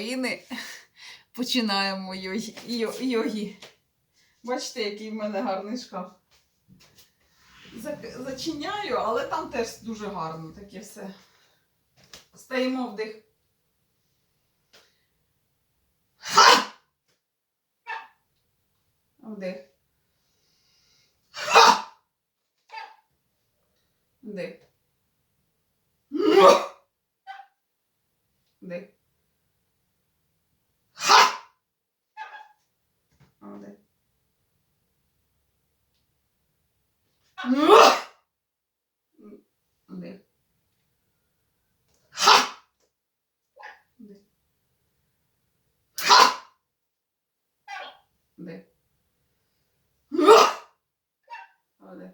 України починаємо йогі. йогі. Бачите, який в мене гарний шкаф. Зачиняю, але там теж дуже гарно таке все. Стоїмо вдих. Ха! Вдих. Ха! Вдих. Вдих. Ха! Вдих. Вдих. Ха! Вдих. Ха! Вдих. Вдих.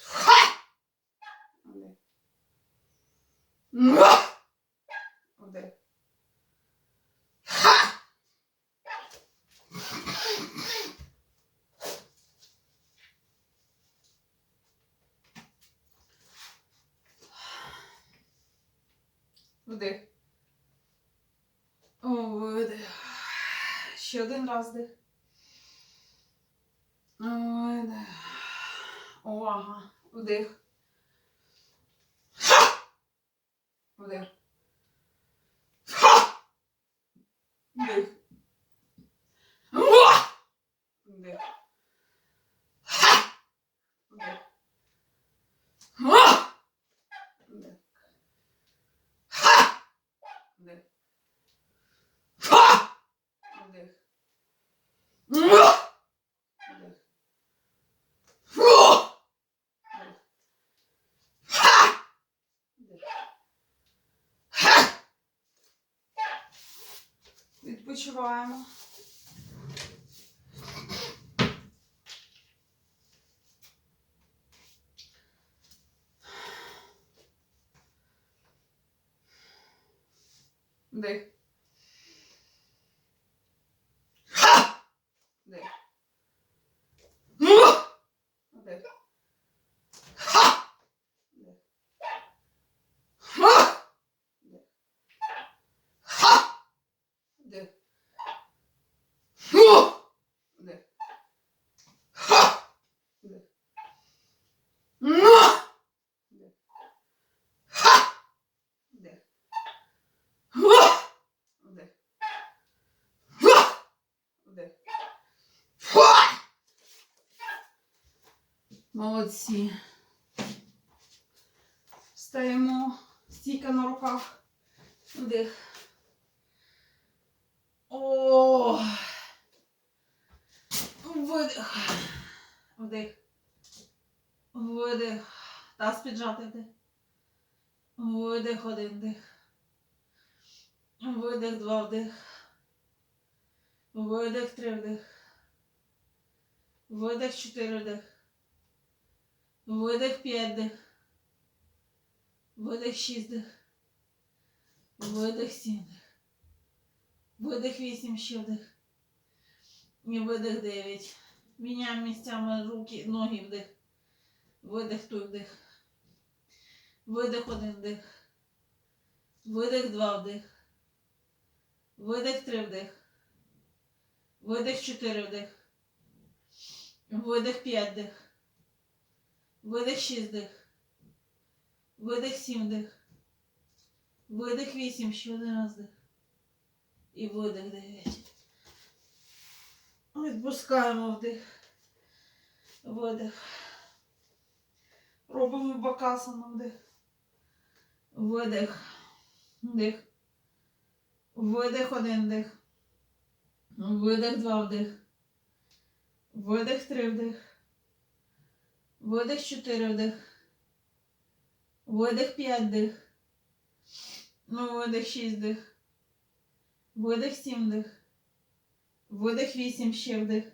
Ха! Вдих. Вдих. Ха! Вдих. Видих. Ще один раз вдих. Видих. Увага. Вдих. Вдих. Вдих. Вдих. Вдих. Ха! Вдих. Ха! Вдих. Уа! Вдих. Уа! Вдих. Ха! Вдих. Ха! Відпочиваємо. Вдих. Ха! Вдих. Уа! Вдих. Ха! Вдих. Ха! Вдих. Ха! Вдих. Уа! Вдих. Ха! Вдих. Уа! Вдих. Ха! Вдих. Уа! Вдих. Уа! Вдих. Уа! Молодці. Стаємо стійка на руках. Вдих. О! Видих. Вдих. Видих. Таз піджати вдих. Видих, один вдих. Видих, два вдих. Видих, три вдих. Видих, чотири вдих. Видих, п'ять вдих. Видих, шість вдих. Видих, сім вдих. Видих, вісім, ще вдих. І видих, дев'ять. Міняємо місцями руки, ноги вдих. Видих, той вдих. Видих, один вдих. Видих, два вдих. Видих, три вдих. Видих, чотири вдих. Видих, п'ять вдих. Видих, шість вдих. Видих, сім вдих. Видих, вісім, ще один раз. І видих, дев'ять. Відпускаємо вдих. Видих. Робимо бакасану вдих. Видих. Вдих. Видих один вдих. Видих два вдих. Видих три вдих. Видих чотири вдих. Видих п'ять вдих. Ну, видих шість вдих. Видих сім вдих. Видих вісім ще вдих.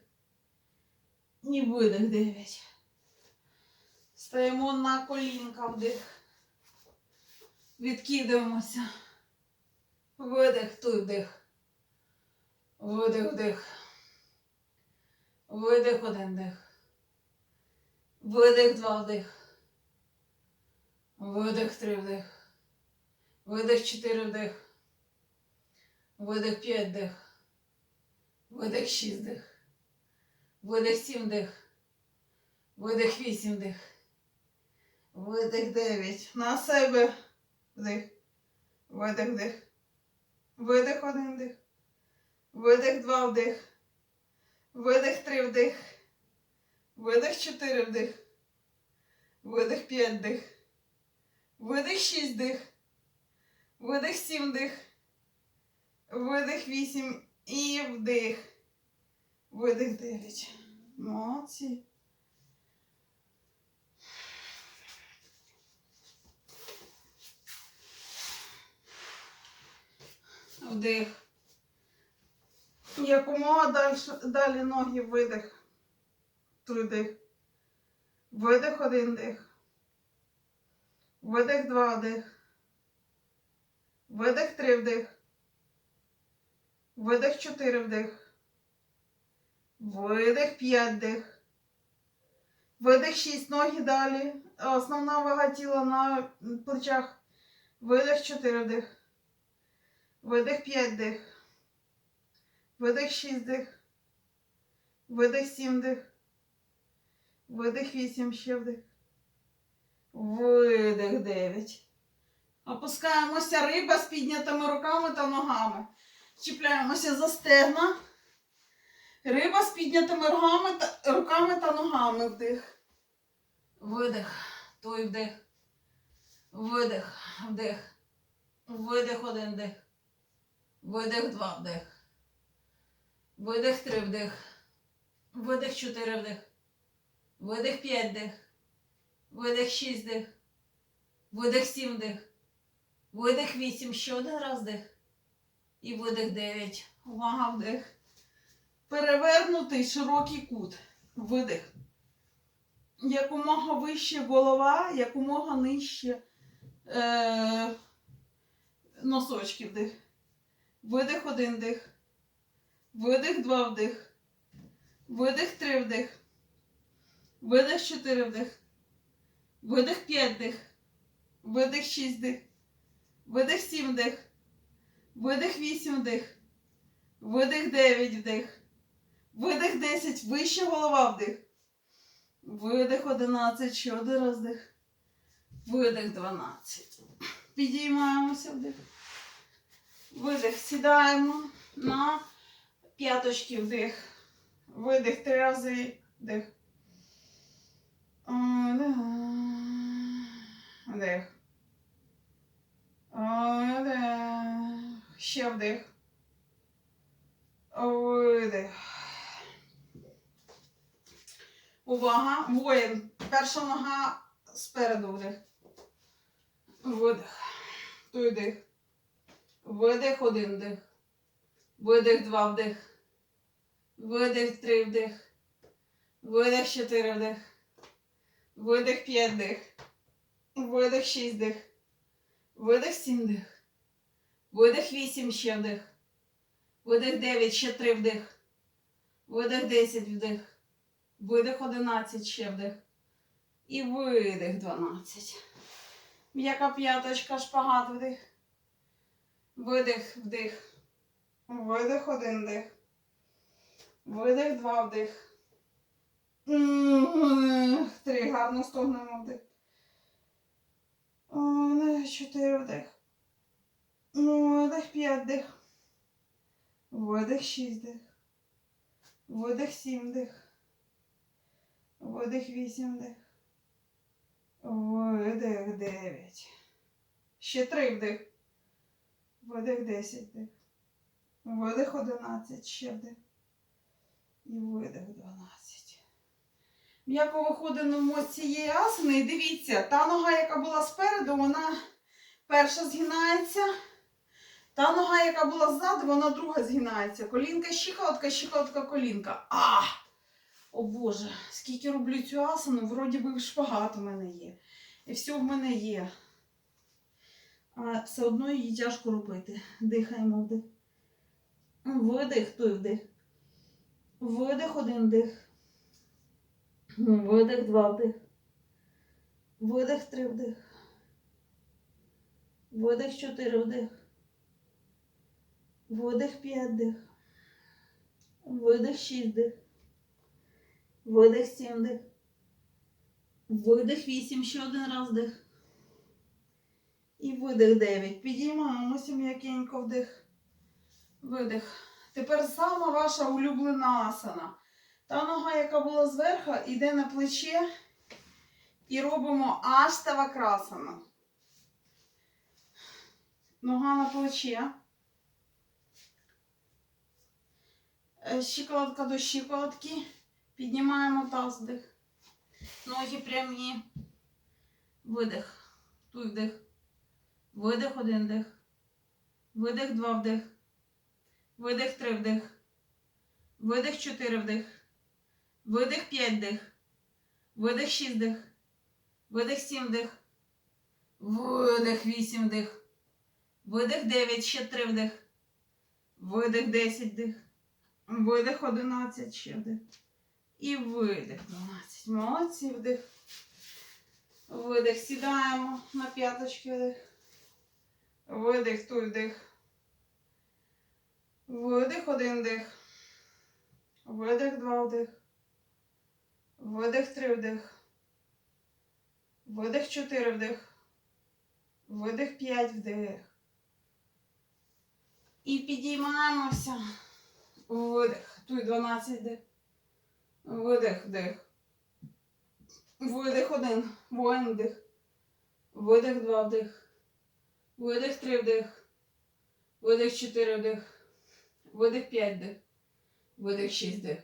І видих дев'ять. Стаємо на колінка вдих. Відкидаємося. Видих, той вдих. Видих, вдих. Видих, один дих. Видих, два вдих. Видих, три вдих. Видих, чотири вдих. Видих 5 дих. Видих 6 дих. Видих 7 дих. Видих 8 дих. Видих 9. На себе. Вдих. Видих дих. Видих один дих. Видих два вдих. Видих три вдих. Видих чотири вдих. Видих п'ять дих. Видих шість дих. Видих сім дих. Видих вісім і вдих. Видих дев'ять. Молодці. Вдих. Якомога далі ноги видих. Вдих. Видих один дих. Видих два вдих. Видих три вдих. Видих чотири вдих. Видих п'ять вдих. Видих шість ноги далі. Основна вага тіла на плечах. Видих чотири вдих. Видих п'ять дих. Видих шість дих. Видих сім дих. Видих вісім ще вдих. Видих дев'ять. Опускаємося риба з піднятими руками та ногами. Чіпляємося за стегна. Риба з піднятими руками та, руками та ногами вдих. Видих. Той вдих. Видих. Вдих. Видих один дих. Видих два вдих. Видих три вдих. Видих чотири вдих. Видих п'ять дих. Видих шість дих. Видих сім дих. Видих вісім. Ще один раз дих. І видих дев'ять. Увага вдих. Перевернутий широкий кут. Видих. Якомога вище голова, якомога нижче е- носочки вдих. Видих один дих. Видих два вдих. Видих три вдих. Видих чотири вдих. Видих п'ять дих. Видих шість дих. Видих сім дих. Видих вісім вдих. Видих дев'ять вдих. Видих десять. Вище голова вдих. Видих одинадцять. Ще один. Видих дванадцять. Підіймаємося вдих. Видих. Сідаємо на п'яточки вдих. Видих три рази. Вдих. Вдих. Вдих. Ще вдих. Видих. Увага. Воїн. Перша нога спереду вдих. Видих. Той дих. Видих один вдих. Видих два вдих. Видих три вдих. Видих чотири вдих. Видих п'ять дих. Видих шість дих. Видих сім дих. Видих вісім ще вдих. Видих дев'ять, ще три вдих. Видих десять вдих. Видих одинадцять ще вдих. І видих дванадцять. М'яка п'яточка, шпагат вдих. Видих, вдих. Видих один вдих. Видих два вдих. Три. Гарно стогнемо вдих. Чотири вдих. Видих п'ять вдих. Видих шість вдих. Видих сім вдих. Видих вісім вдих. Видих дев'ять. Ще три вдих. Видих десять вдих. Видих одинадцять. Ще вдих. І видих дванадцять. М'яко виходимо з цієї асани. І дивіться, та нога, яка була спереду, вона перша згинається. Та нога, яка була ззаду, вона друга згинається. Колінка, щиколотка, щиколотка, колінка. А! О Боже, скільки роблю цю асану, вроді би шпагат у мене є. І все в мене є. А все одно її тяжко робити. Дихаємо вдих. Видих, той вдих. Видих один вдих. Видих два вдих. Видих три вдих. Видих чотири вдих. Видих 5 дих. Видих 6 дих. Видих 7 дих. Видих 8, ще один раз дих. І видих 9. Підіймаємося м'якенько вдих. Видих. Тепер сама ваша улюблена асана. Та нога, яка була зверху, йде на плече і робимо аштава красана. Нога на плече. Е, Щиколотка до щиколотки. Піднімаємо таз вдих. Ноги прямі. Видих. Туй вдих. Видих один вдих. Видих два вдих. Видих три вдих. Видих чотири вдих. Видих п'ять вдих. Видих шість вдих. Видих сім вдих. Видих вісім вдих. Видих дев'ять, ще три вдих. Видих десять вдих. Видих одинадцять, ще вдих. І видих 12. Молодці, вдих. Видих. Сідаємо на п'яточки вдих. Видих, туй вдих. Видих, один вдих. Видих, два вдих. Видих, три вдих. Видих, чотири вдих. Видих, п'ять вдих. І підіймаємося. Видих. Туй 12 вдих. Видих, вдих. Видих один. Воїн вдих. Видих два вдих. Видих три вдих. Видих чотири вдих. Видих п'ять вдих. Видих шість вдих.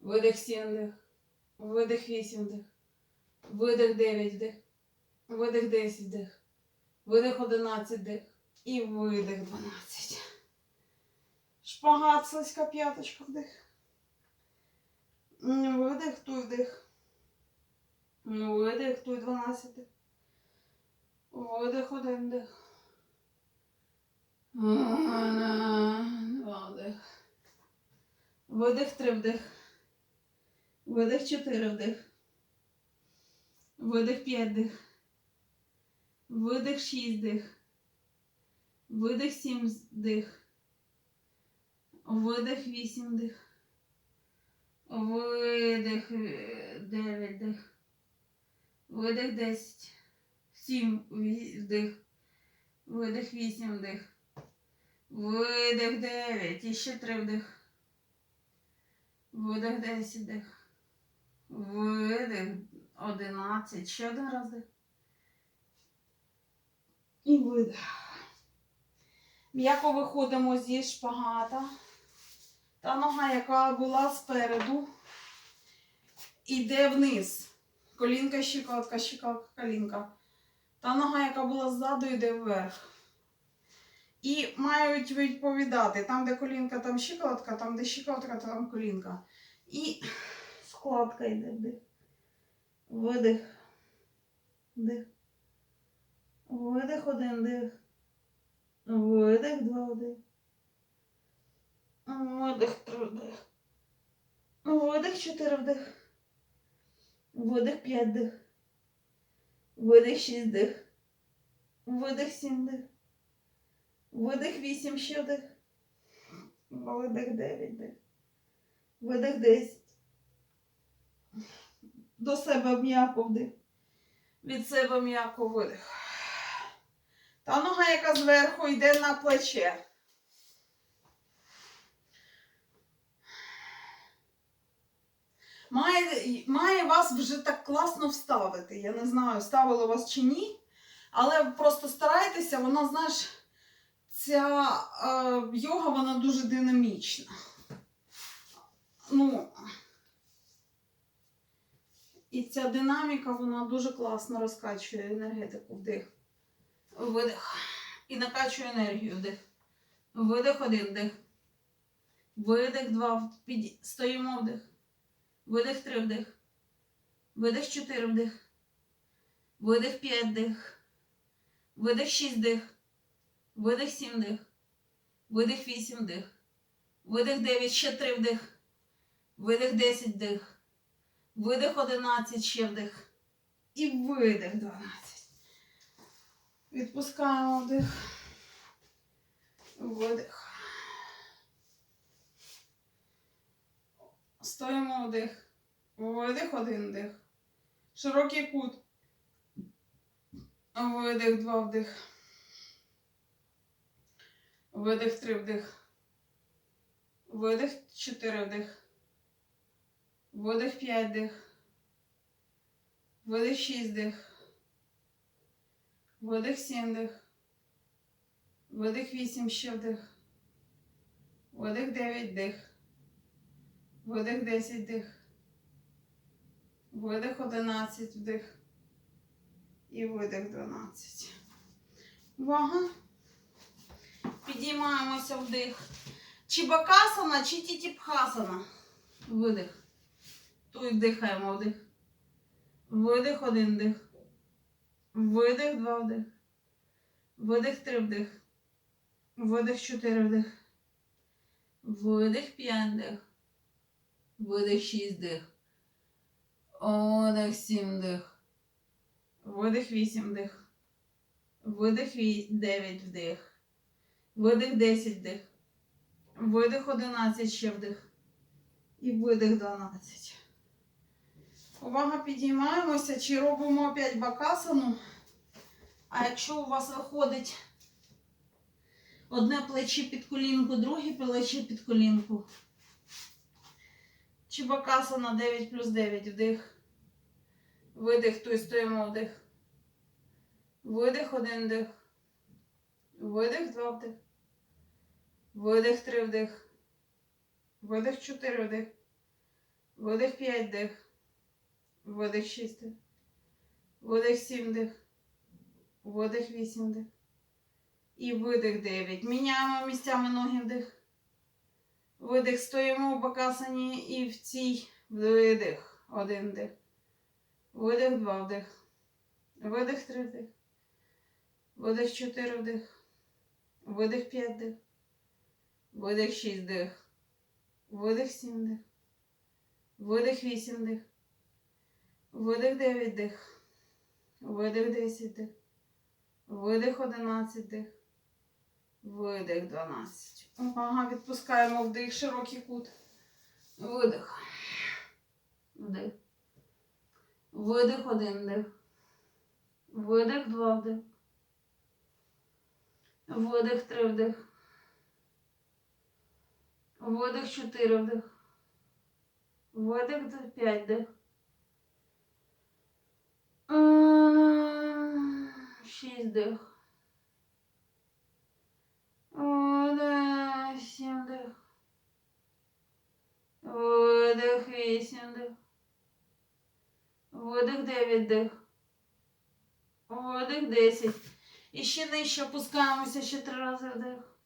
Видих сім вдих. Видих вісім вдих. Видих дев'ять вдих. Видих десять вдих. Видих одинадцять вдих. І видих дванадцять. Шпагат, слизька п'яточка вдих. Видих, туй вдих. Видих, туй 12. Видих, один вдих. Два вдих. Видих, три вдих. Видих, чотири вдих. Видих, п'ять вдих. Видих, шість вдих. Видих, сім вдих. Видих, вісім вдих. Видих, е, дев'ять вдих. Видих, десять. Сім ві- вдих. Видих, вісім вдих. Видих, дев'ять. І ще три вдих. Видих, десять вдих. Видих, одинадцять. Ще один раз. І видих. М'яко виходимо зі шпагата. Та нога, яка була спереду, іде вниз. Колінка, щиколотка, щиколотка, колінка. Та нога, яка була ззаду, йде вверх. І мають відповідати, там, де колінка, там щиколотка, там, де щиколотка, там колінка. І складка йде вдих. Видих. Вдих. Видих один дих. Видих два вдих. Видих три вдих. Видих чотири вдих. Видих п'ять вдих. Видих шість вдих. Видих сім вдих. Видих вісім ще вдих. Видих дев'ять вдих. Видих десять. До себе м'яко вдих. Від себе м'яко видих. Та нога, яка зверху йде на плече. Має, має вас вже так класно вставити. Я не знаю, ставило вас чи ні. Але просто старайтеся, вона, знаєш, ця е, йога, вона дуже динамічна. Ну, і ця динаміка, вона дуже класно розкачує енергетику вдих. Видих. І накачує енергію вдих. Видих один вдих. Видих два. Під... Стоїмо вдих. Видих три вдих. Видих чотири вдих. Видих п'ять вдих. Видих шість вдих. Видих сім вдих. Видих вісім вдих. Видих дев'ять, ще три вдих. Видих десять вдих. Видих 11, ще вдих. І видих 12. Відпускаємо вдих. Видих. Стоїмо вдих. Видих один вдих. Широкий кут. Видих, два вдих. Видих, три вдих. Видих, чотири вдих. Видих, п'ять вдих. Видих, шість вдих. Видих, сім вдих. Видих, вісім, ще вдих. Видих, дев'ять вдих. Видих, десять вдих. Видих, одинадцять вдих. І видих, дванадцять. Увага. Підіймаємося вдих. Чи бакасана, чи тітіпхасана. Видих. Тут дихаємо вдих. Видих, один вдих. Видих, два вдих. Видих, три вдих. Видих, чотири вдих. Видих, п'ять вдих. Видих, шість вдих. Видих, сім вдих. Видих, вісім вдих. Видих, дев'ять вдих. Видих, десять вдих. Видих, одинадцять ще вдих. І видих, дванадцять. Увага, підіймаємося, чи робимо опять бакасану. А якщо у вас виходить одне плече під колінку, друге плече під колінку. Чи бакасана 9 плюс 9 вдих. Видих, то й стоїмо вдих. Видих, один вдих. Видих, два вдих. Видих, три вдих. Видих, чотири вдих. Видих, п'ять вдих. Видих, шість вдих. Видих, сім вдих. Видих, вісім вдих. І видих 9. Міняємо місцями ноги вдих. Видих, стоїмо в бакасані і в цій видих. Один вдих. Видих, два вдих. Видих, три вдих. Видих, чотири вдих. Видих, п'ять вдих. Видих, шість вдих. Видих, сім вдих. Видих, вісім вдих. Видих, дев'ять вдих. Видих, десять вдих. Видих, одинадцять вдих. Видих 12. Ага, відпускаємо вдих, широкий кут. Видих. Вдих. Видих, один вдих. Видих, два вдих. Видих, три вдих. Видих, чотири вдих. Видих, п'ять вдих. Шість вдих. Видих, сім дих. Видих, вісім дих. Видих, дев'ять дих. Видих, десять. І ще нижче опускаємося ще три рази вдих.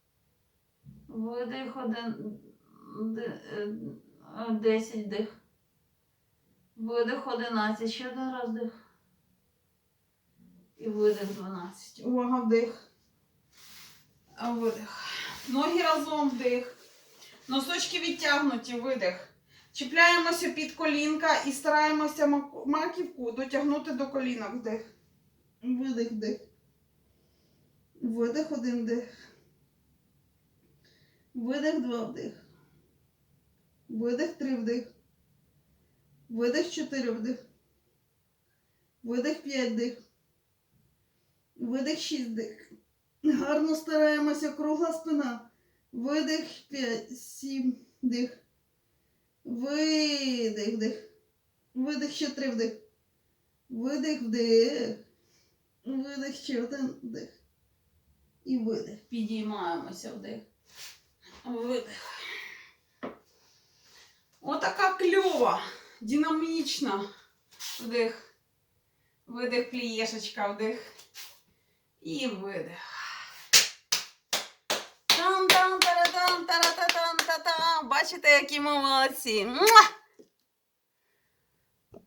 Видих, один, е, десять дих. Видих, одинадцять. Ще один раз дих. І видих, дванадцять. Увага, вдих. Видих. Ноги разом вдих. Носочки відтягнуті, видих. Чіпляємося під колінка і стараємося маківку дотягнути до колінок. Вдих. Видих, вдих. Видих, один вдих. Видих, два вдих. Видих, три вдих. Видих, чотири вдих. Видих, п'ять вдих. Видих, шість вдих. Гарно стараємося, кругла спина. Видих 5, 7, дих. Видих, дих. Видих ще три вдих. Видих, вдих. Видих ще один вдих. І видих. Підіймаємося вдих. Видих. Отака кльова, динамічна. Вдих. Видих, плієшечка, вдих. І видих. Там-там, таратам, тарататам, та-там. Бачите, які ми молодці.